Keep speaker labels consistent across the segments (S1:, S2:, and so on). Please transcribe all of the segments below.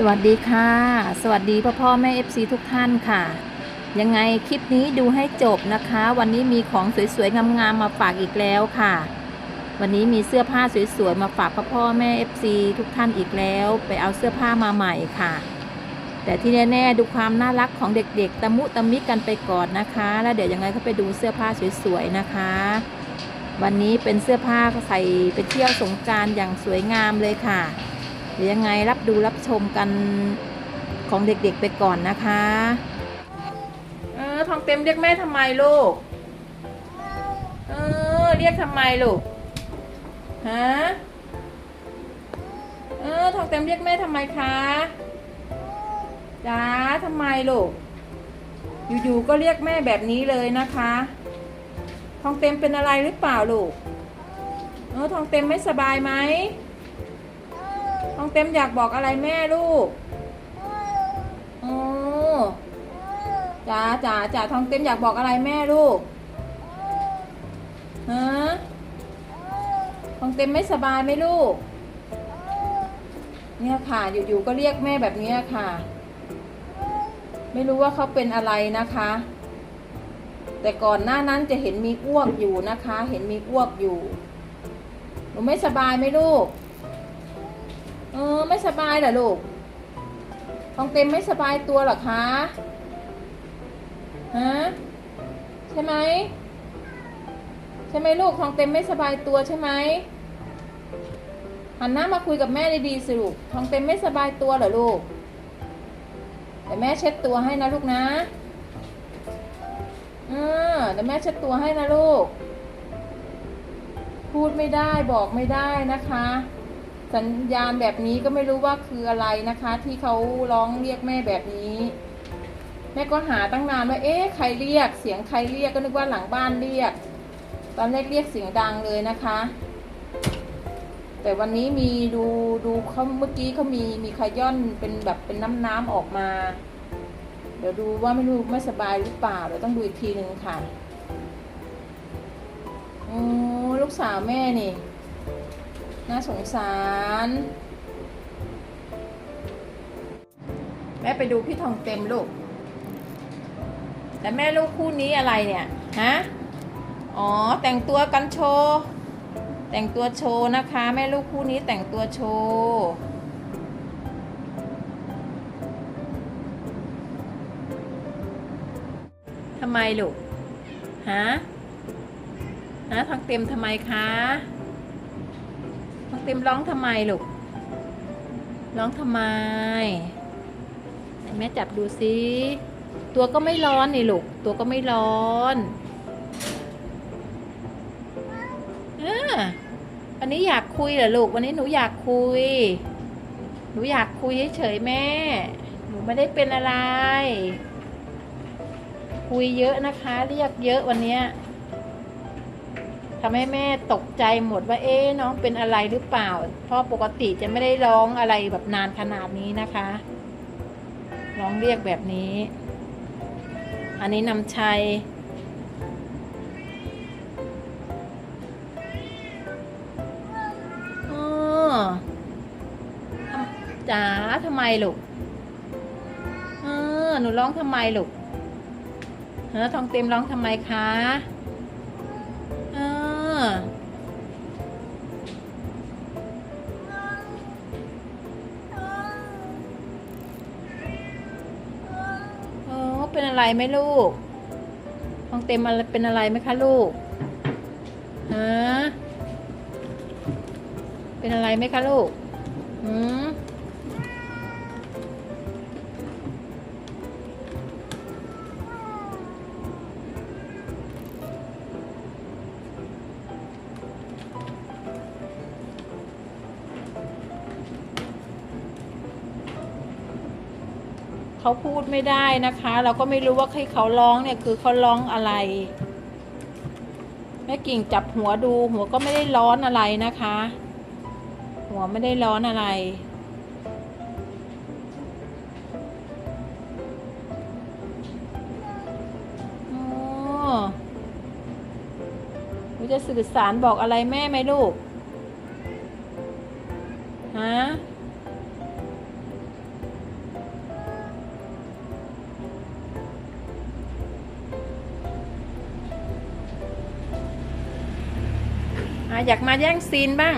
S1: สวัสดีค่ะ สวัสดีพ่อพ่อแม่ FC ทุกท่านค่ะ ยังไงคลิปนี้ดูให้จบนะคะ วันนี้มีของสวยๆงามๆมาฝากอีกแล้วค่ะ วันนี้มีเสื้อผ้าสวยๆมาฝากพ่อพ่อแม่ FC ทุกท่านอีกแล้ว ไปเอาเสื้อผ้ามาใหม่ค่ะ แต่ที่แน่ๆดูความน่ารักของเด็กๆ ตะมุตะมิกันไปก่อนนะคะ แล้วเดี๋ยวยังไงก็ไปดูเสื้อผ้าสวยๆนะคะ วันนี้เป็นเสื้อผ้าใส่ไปเที่ยวสงการอย่างสวยงามเลยค่ะ เดี๋ยวยังไงรับดูรับชมกันของเด็กๆไปก่อนนะคะ เออทองเต็มเรียกแม่ทำไมลูก เออเรียกทำไมลูก ฮะ เออทองเต็มเรียกแม่ทำไมคะจ้าทำไมลูก อยู่ๆก็เรียกแม่แบบนี้เลยนะคะ ทองเต็มเป็นอะไรหรือเปล่าลูก เออทองเต็มไม่สบายไหม องเต็มอยากบอกอะไรแม่ลูกโอ้จ๋าจ๋าจ๋าทองเต็มอยากบอกอะไรแม่ลูกฮะทองเต็มไม่สบายไหมลูก เนี่ยค่ะอยู่ๆก็เรียกแม่แบบนี้ค่ะ ไม่รู้ว่าเขาเป็นอะไรนะคะ แต่ก่อนหน้านั้นจะเห็นมีอ้วกอยู่นะคะ เห็นมีอ้วกอยู่หนูไม่สบายไหมลูก เออ ไม่สบายเหรอลูกทองเต็มไม่สบายตัวเหรอคะ ฮะ ใช่ไหม ใช่ไหมลูกทองเต็มไม่สบายตัวใช่ไหมหันหน้ามาคุยกับแม่ดีๆสิลูกทองเต็มไม่สบายตัวเหรอลูกเดี๋ยวแม่เช็ดตัวให้นะลูกนะเออเดี๋ยวแม่เช็ดตัวให้นะลูก พูดไม่ได้บอกไม่ได้นะคะ สัญญาณแบบนี้ก็ไม่รู้ว่าคืออะไรนะคะ ที่เขาร้องเรียกแม่แบบนี้ แม่ก็หาตั้งนานว่าเอ๊ะใครเรียก เสียงใครเรียกก็นึกว่าหลังบ้านเรียก ตอนแรกเรียกเสียงดังเลยนะคะ แต่วันนี้มีดูดูเขาเมื่อกี้เขามีมีขย่อนเป็นแบบเป็นน้ำน้ำออกมา เดี๋ยวดูว่าไม่รู้ไม่สบายหรือเปล่าเดี๋ยวต้องดูอีกทีหนึ่งค่ะโอ้ลูกสาวแม่นี่ น่าสงสาร แม่ไปดูพี่ทองเต็มลูก แต่แม่ลูกคู่นี้อะไรเนี่ย ฮะ อ๋อ แต่งตัวกันโชว์ แต่งตัวโชว์นะคะ แม่ลูกคู่นี้แต่งตัวโชว์ทำไมลูก ฮะ ฮะทองเต็มทำไมคะ ต็มร้องทำไมลูก ร้องทำไมแม่จับดูสิตัวก็ไม่ร้อนนี่ลูก ตัวก็ไม่ร้อนเออวันนี้อยากคุยเหรอลูก วันนี้หนูอยากคุย หนูอยากคุยเฉยๆแม่ หนูไม่ได้เป็นอะไร คุยเยอะนะคะ เรียกเยอะวันเนี้ย ทำให้แม่ตกใจหมดว่าเอ๊ะน้องเป็นอะไรหรือเปล่า เพราะปกติจะไม่ได้ร้องอะไรแบบนานขนาดนี้นะคะ ร้องเรียกแบบนี้ อันนี้นำชัยอ๋อจ๋าทำไมลูก เออ หนูร้องทำไมลูกเออทองเต็มร้องทำไมคะ เป็นอะไรไหมลูกทองเต็มอะไรเป็นอะไรไหมคะลูกฮะเป็นอะไรไหมคะลูกอืม เขาพูดไม่ได้นะคะ เราก็ไม่รู้ว่าที่เขาร้องเนี่ยคือเขาร้องอะไรแม่กิ่งจับหัวดู หัวก็ไม่ได้ร้อนอะไรนะคะ หัวไม่ได้ร้อนอะไรอ๋อหนูจะสื่อสารบอกอะไรแม่ไหมลูก ฮะ อยากมาแย่งซีนบ้าง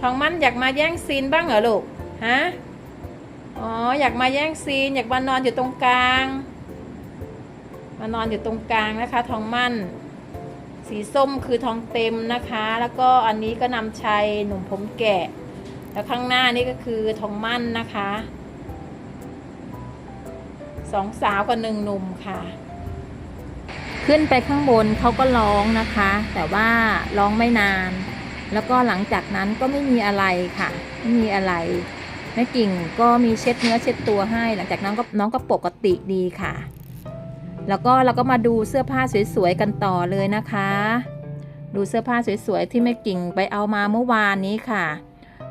S1: ทองมันอยากมาแย่งซีนบ้างเหรอลูก ฮะ อ๋อ อยากมาแย่งซีน อยากมานอนอยู่ตรงกลาง มานอนอยู่ตรงกลางนะคะ ทองมัน สีส้มคือทองเต็มนะคะ แล้วก็อันนี้ก็นำชัยหนุ่มผมแกะ แล้วข้างหน้านี่ก็คือทองมั่นนะคะ สองสาวกับหนึ่งหนุ่มค่ะ ขึ้นไปข้างบนเขาก็ร้องนะคะ แต่ว่าร้องไม่นาน แล้วก็หลังจากนั้นก็ไม่มีอะไรค่ะ ไม่มีอะไรแม่กิ่งก็มีเช็ดเนื้อเช็ดตัวให้ หลังจากนั้นก็น้องก็ปกติดีค่ะ แล้วก็เราก็มาดูเสื้อผ้าสวยๆกันต่อเลยนะคะ ดูเสื้อผ้าสวยๆที่แม่กิ่งไปเอามาเมื่อวานนี้ค่ะ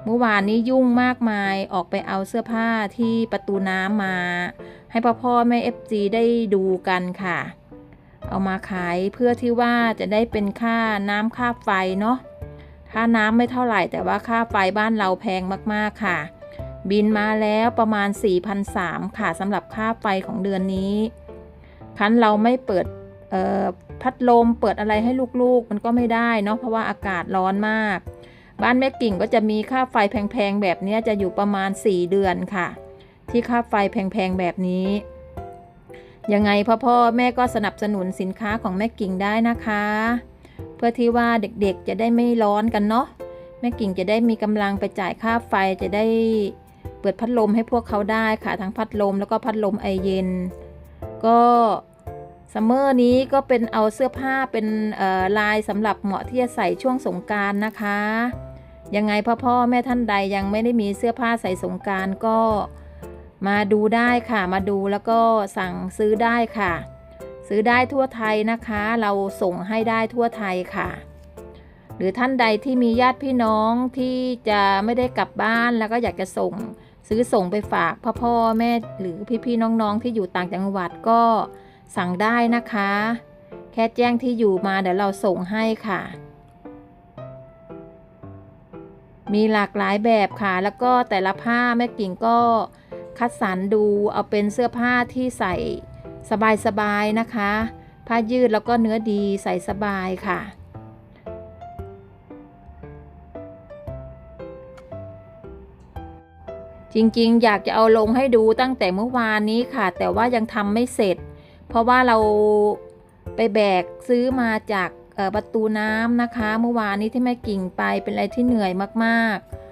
S1: เมื่อวานนี้ยุ่งมากมายออกไปเอาเสื้อผ้าที่ประตูน้ำมา ให้พ่อพ่อแม่เอฟจีได้ดูกันค่ะ เอามาขายเพื่อที่ว่าจะได้เป็นค่าน้ำค่าไฟเนาะค่าน้ำไม่เท่าไหร่แต่ว่าค่าไฟบ้านเราแพงมากๆค่ะ บินมาแล้วประมาณ4,300ค่ะสำหรับค่าไฟของเดือนนี้ คันเราไม่เปิดพัดลมเปิดอะไรให้ลูกๆ มันก็ไม่ได้เนาะเพราะว่าอากาศร้อนมาก บ้านแม่กิ่งก็จะมีค่าไฟแพงๆแบบนี้จะอยู่ประมาณ 4 เดือนค่ะ ที่ค่าไฟแพงๆแบบนี้ ยังไงพ่อพ่อแม่ก็สนับสนุนสินค้าของแม่กิ่งได้นะคะ เพื่อที่ว่าเด็กๆจะได้ไม่ร้อนกันเนาะแม่กิ่งจะได้มีกำลังไปจ่ายค่าไฟจะได้เปิดพัดลมให้พวกเขาได้ค่ะทั้งพัดลมแล้วก็พัดลมไอเย็น ก็ซัมเมอร์นี้ก็เป็นเอาเสื้อผ้าเป็นลายสำหรับเหมาะที่จะใส่ช่วงสงการนะคะยังไงพ่อพ่อแม่ท่านใดยังไม่ได้มีเสื้อผ้าใส่สงการก็ มาดูได้ค่ะ มาดูแล้วก็สั่งซื้อได้ค่ะ ซื้อได้ทั่วไทยนะคะ เราส่งให้ได้ทั่วไทยค่ะ หรือท่านใดที่มีญาติพี่น้องที่จะไม่ได้กลับบ้านแล้วก็อยากจะส่ง ซื้อส่งไปฝากพ่อพ่อแม่หรือพี่ๆน้องๆที่อยู่ต่างจังหวัดก็สั่งได้นะคะ แค่แจ้งที่อยู่มาเดี๋ยวเราส่งให้ค่ะมีหลากหลายแบบค่ะ แล้วก็แต่ละผ้าแม่กิ่งก็ คัดสรรดูเอาเป็นเสื้อผ้าที่ใส่สบายๆนะคะ ผ้ายืดแล้วก็เนื้อดีใส่สบายค่ะ จริงๆ อยากจะเอาลงให้ดูตั้งแต่เมื่อวานนี้ค่ะ แต่ว่ายังทำไม่เสร็จ เพราะว่าเราไปแบกซื้อมาจากประตูน้ำนะคะ เมื่อวานนี้ที่แม่กิ่งไปเป็นอะไรที่เหนื่อยมากๆ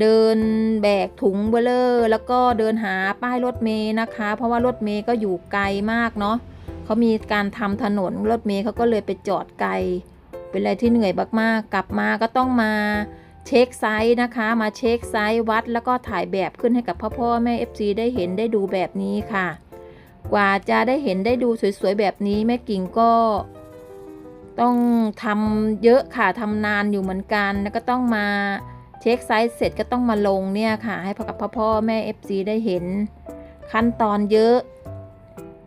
S1: เดินแบกถุงเบลเลอร์แล้วก็เดินหาป้ายรถเมย์นะคะ เพราะว่ารถเมย์ก็อยู่ไกลมากเนาะเขามีการทำถนนรถเมย์เขาก็เลยไปจอดไกล เป็นอะไรที่เหนื่อยมากๆ กลับมาก็ต้องมาเช็คไซส์นะคะ มาเช็คไซส์วัด แล้วก็ถ่ายแบบขึ้นให้กับพ่อพ่อแม่ FC ได้เห็นได้ดูแบบนี้ค่ะ กว่าจะได้เห็นได้ดูสวยๆแบบนี้แม่กิ่งก็ต้องทำเยอะค่ะทำนานอยู่เหมือนกัน แล้วก็ต้องมา เช็คไซส์เสร็จก็ต้องมาลงเนี่ยค่ะ ให้พ่อกับพ่อพ่อแม่ FC ได้เห็น ขั้นตอนเยอะ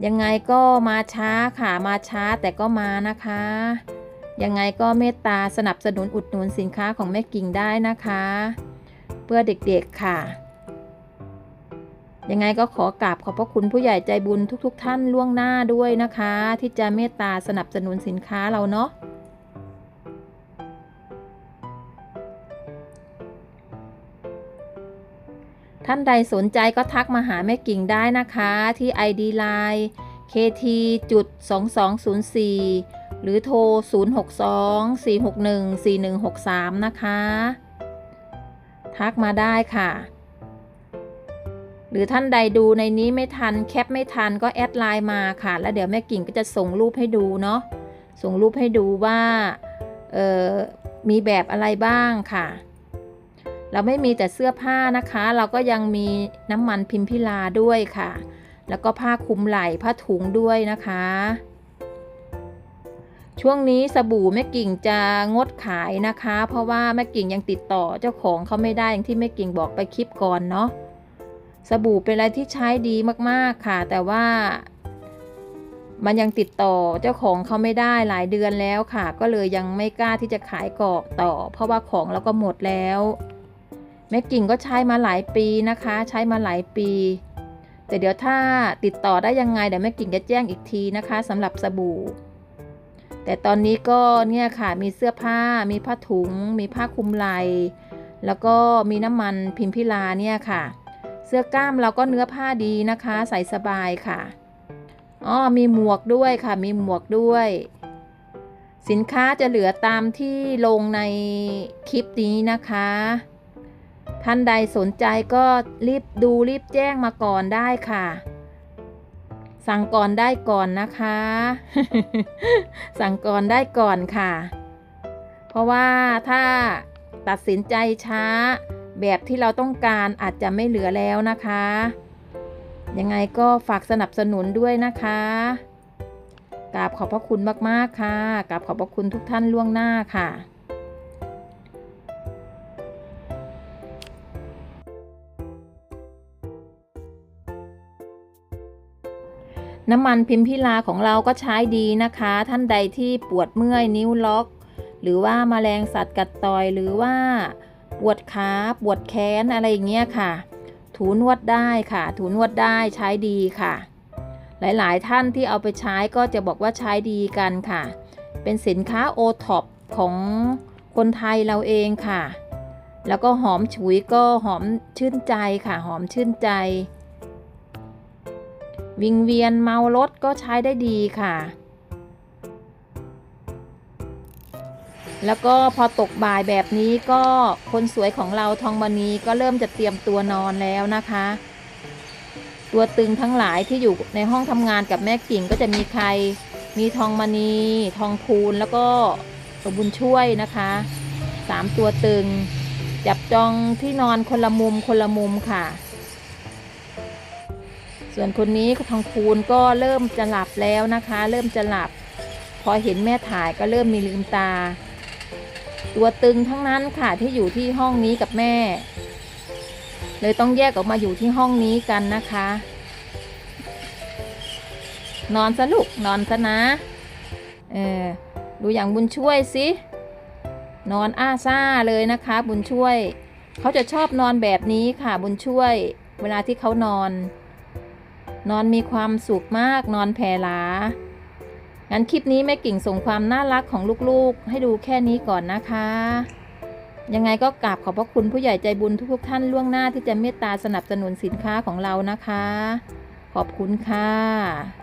S1: ยังไงก็มาช้าค่ะมาช้าแต่ก็มานะคะ ยังไงก็เมตตาสนับสนุนอุดหนุนสินค้าของแม่กิ่งได้นะคะ เพื่อเด็กๆค่ะ ยังไงก็ขอกราบขอบพระคุณผู้ใหญ่ใจบุญทุกๆทท่านล่วงหน้าด้วยนะคะ ที่จะเมตตาสนับสนุนสินค้าเราเนาะ ท่านใดสนใจก็ทักมาหาแม่กิ่งได้นะคะที่ ID Line kt.2204 หรือโทร 062 461 4163 นะคะ ทักมาได้ค่ะ หรือท่านใดดูในนี้ไม่ทันแคปไม่ทันก็แอดไลน์มาค่ะ แล้วเดี๋ยวแม่กิ่งก็จะส่งรูปให้ดูเนาะส่งรูปให้ดูว่ามีแบบอะไรบ้างค่ะ เราไม่มีแต่เสื้อผ้านะคะ เราก็ยังมีน้ำมันพิมพิลาด้วยค่ะ แล้วก็ผ้าคลุมไหล่ผ้าถุงด้วยนะคะ ช่วงนี้สบู่แม่กิ่งจะงดขายนะคะ เพราะว่าแม่กิ่งยังติดต่อเจ้าของเขาไม่ได้อย่างที่แม่กิ่งบอกไปคลิปก่อนเนาะสบู่เป็นอะไรที่ใช้ดีมากๆค่ะ แต่ว่ามันยังติดต่อเจ้าของเขาไม่ได้หลายเดือนแล้วค่ะ ก็เลยยังไม่กล้าที่จะขายกอกต่อ เพราะว่าของเราก็หมดแล้ว แม่กิ่งก็ใช้มาหลายปีนะคะ ใช้มาหลายปี แต่เดี๋ยวถ้าติดต่อได้ยังไงเดี๋ยวแม่กิ่งจะแจ้งอีกทีนะคะสำหรับสบู่ แต่ตอนนี้ก็เนี่ยค่ะมีเสื้อผ้า มีผ้าถุง มีผ้าคลุมไหล่แล้วก็มีน้ำมันพิมพิลาเนี่ยค่ะ เสื้อกล้ามเราก็เนื้อผ้าดีนะคะ ใส่สบายค่ะอ๋อมีหมวกด้วยค่ะมีหมวกด้วย สินค้าจะเหลือตามที่ลงในคลิปนี้นะคะ ท่านใดสนใจก็รีบดูรีบแจ้งมาก่อนได้ค่ะ สั่งก่อนได้ก่อนนะคะ สั่งก่อนได้ก่อนค่ะ เพราะว่าถ้าตัดสินใจช้า แบบที่เราต้องการอาจจะไม่เหลือแล้วนะคะ ยังไงก็ฝากสนับสนุนด้วยนะคะกราบขอบพระคุณมาก ๆ ค่ะกราบขอบพระคุณทุกท่านล่วงหน้าค่ะ น้ำมันพิมพิลาของเราก็ใช้ดีนะคะ ท่านใดที่ปวดเมื่อยนิ้วล็อก หรือว่ามาแมลงสัตว์กัดต่อยหรือว่าปวดขาปวดแขนอะไรอย่างเงี้ยค่ะ ถูนวดได้ค่ะ ถูนวดได้ใช้ดีค่ะ หลายๆ ท่านที่เอาไปใช้ก็จะบอกว่าใช้ดีกันค่ะ เป็นสินค้าโอท็อปของคนไทยเราเองค่ะ แล้วก็หอมฉุยก็หอมชื่นใจค่ะ หอมชื่นใจ วิงเวียนเมารถก็ใช้ได้ดีค่ะ แล้วก็พอตกบ่ายแบบนี้ก็คนสวยของเราทองมณีก็เริ่มจะเตรียมตัวนอนแล้วนะคะ ตัวตึงทั้งหลายที่อยู่ในห้องทำงานกับแม่กิ่งก็จะมีใคร มีทองมณี ทองพูนแล้วก็ตบุญช่วยนะคะสามตัวตึง จับจองที่นอนคนละมุมคนละมุมค่ะ ส่วนคนนี้ทองพูนก็เริ่มจะหลับแล้วนะคะ เริ่มจะหลับ พอเห็นแม่ถ่ายก็เริ่มมีลืมตา ตัวตึงทั้งนั้นค่ะที่อยู่ที่ห้องนี้กับแม่ เลยต้องแยกออกมาอยู่ที่ห้องนี้กันนะคะ นอนซะลูกนอนซะนะเออดูอย่างบุญช่วยสินอนอ้าซ่าเลยนะคะ บุญช่วย เขาจะชอบนอนแบบนี้ค่ะบุญช่วย เวลาที่เขานอน นอนมีความสุขมาก นอนแผ่หลางั้นคลิปนี้แม่กิ่งส่งความน่ารักของลูกๆ ให้ดูแค่นี้ก่อนนะคะ ยังไงก็กราบขอบพระคุณผู้ใหญ่ใจบุญทุกๆท่านล่วงหน้าที่จะเมตตาสนับสนุนสินค้าของเรานะคะ ขอบคุณค่ะ